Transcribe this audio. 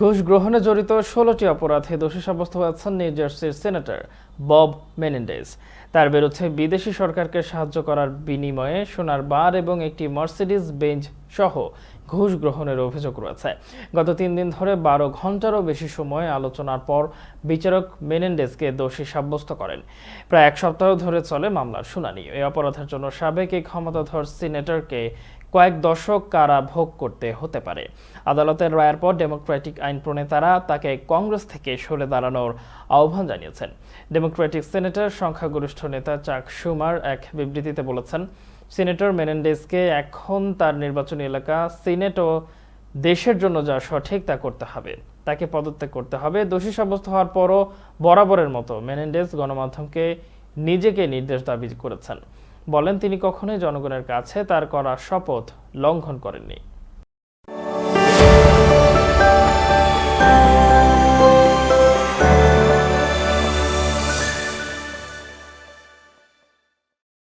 ঘুষ গ্রহণে জড়িত ষোলোটি অপরাধে দোষী সাব্যস্ত হয়েছেন নিউ জার্সির সেনেটর বব মেনেন্ডেজ। তার বিরুদ্ধে বিদেশি সরকারকে সাহায্য করার বিনিময়ে সোনার বার এবং একটি মার্সিডিজ বেঞ্চ সহ ঘুষ গ্রহণের অভিযোগ রয়েছে। গত তিন দিন ধরে বারো ঘন্টারও বেশি সময় আলোচনার পর বিচারক মেনেন্ডেজকে দোষী সাব্যস্ত করেন। প্রায় এক সপ্তাহ ধরে চলে মামলার শুনানি। এই অপরাধের জন্য সাবেক এই ক্ষমতাধর সিনেটরকে কয়েক দশক কারা ভোগ করতে হতে পারে। আদালতের রায়ের পর ডেমোক্রেটিক আইন প্রণেতারা তাকে কংগ্রেস থেকে সরে দাঁড়ানোর আহ্বান জানিয়েছেন। ডেমোক্রেটিক সেনেটর, সংখ্যাগরিষ্ঠ নেতা চাক সুমার এক বিবৃতিতে বলেছেন সিনেটর মেনেন্ডেসকে এখন তার নির্বাচনী এলাকা সিনেট ও দেশের জন্য যা সঠিক তা করতে হবে, তাকে পদত্যাগ করতে হবে। দোষী সাব্যস্ত হওয়ার পরও বরাবরের মতো মেনেন্ডেস গণমাধ্যমকে নিজেকে নির্দেশ দাবি করেছেন। বলেন, তিনি কখনোই জনগণের কাছে তার করা শপথ লঙ্ঘন করেননি।